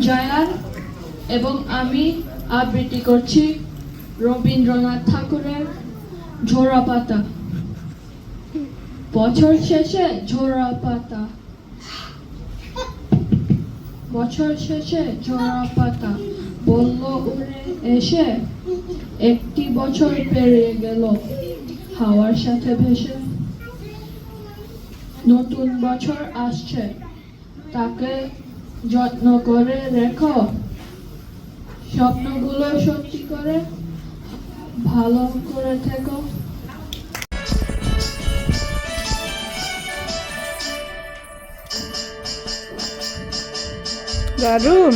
জায়ান এবং আমি আবৃত্তি করছি রবীন্দ্রনাথ ঠাকুরের ঝোড়া পাতা। বছর শেষে ঝোড়া পাতা। বছর শেষে ঝোড়া পাতা। বলল উড়ে এসে একটি বছর পেরিয়ে গেল। হাওয়ার সাথে ভেসে নতুন বছর আসছে। তাকে যত্ন করে রেখো স্বপ্নগুলো সত্যি করে ভালো করে থেকো। দারুণ।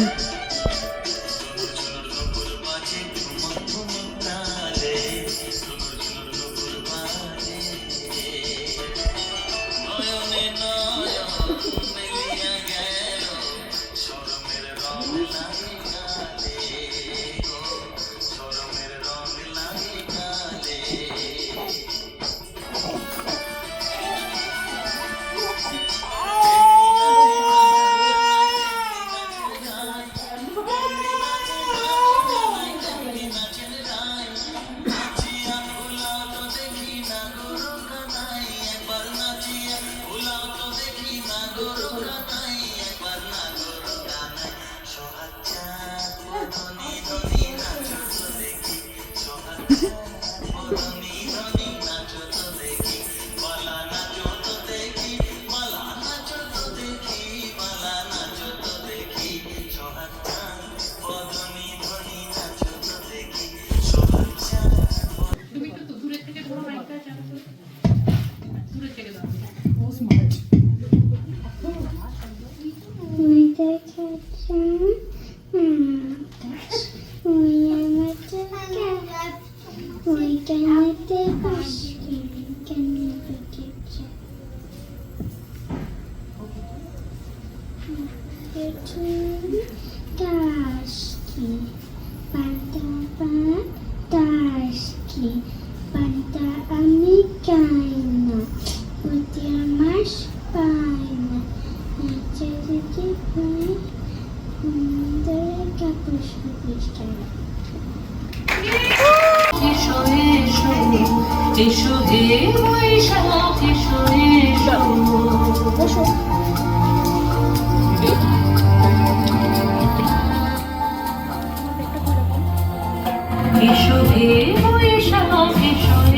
পাতা এসো হে এসো এসো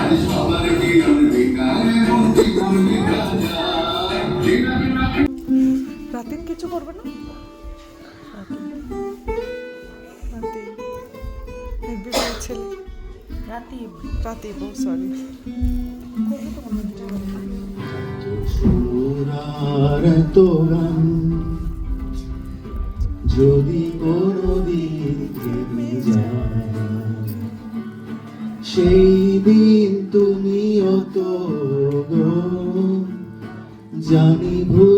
I just want to একদিন কিছু করবে না? যদি সেই দিন তুমি অত জানি ভুল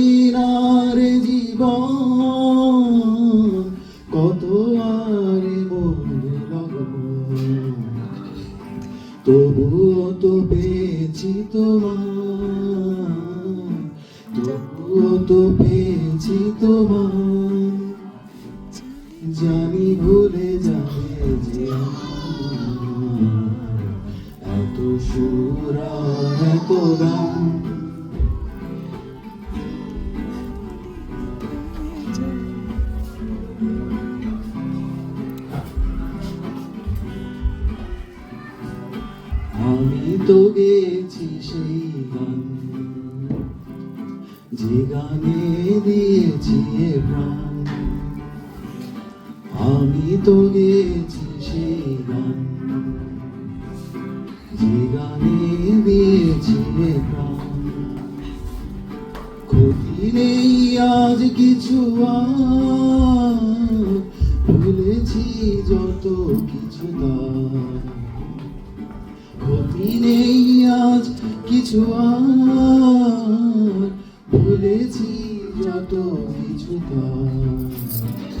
ভুলে যাবে যে এত সুরা এত রাম তো গেয়েছি সেই যে গানে দিয়েছিলে ক্ষতি নেই আজ কিছু ভুলেছি যত কিছু ক্ষতি নেই আজ কিছু ভুলেছি যত কিছু তার।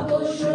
Або що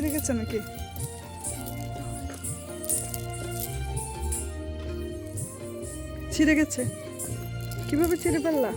ছিঁড়ে গেছে নাকি? ছিঁড়ে গেছে। কীভাবে ছিঁড়ে পারলা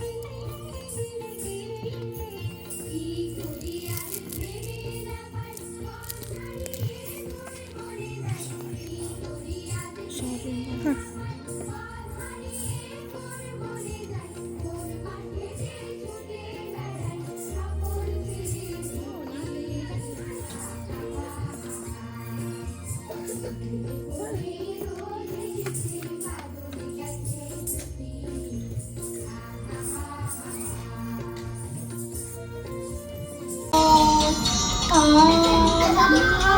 Wow.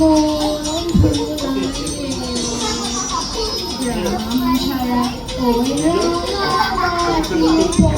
Oh, you.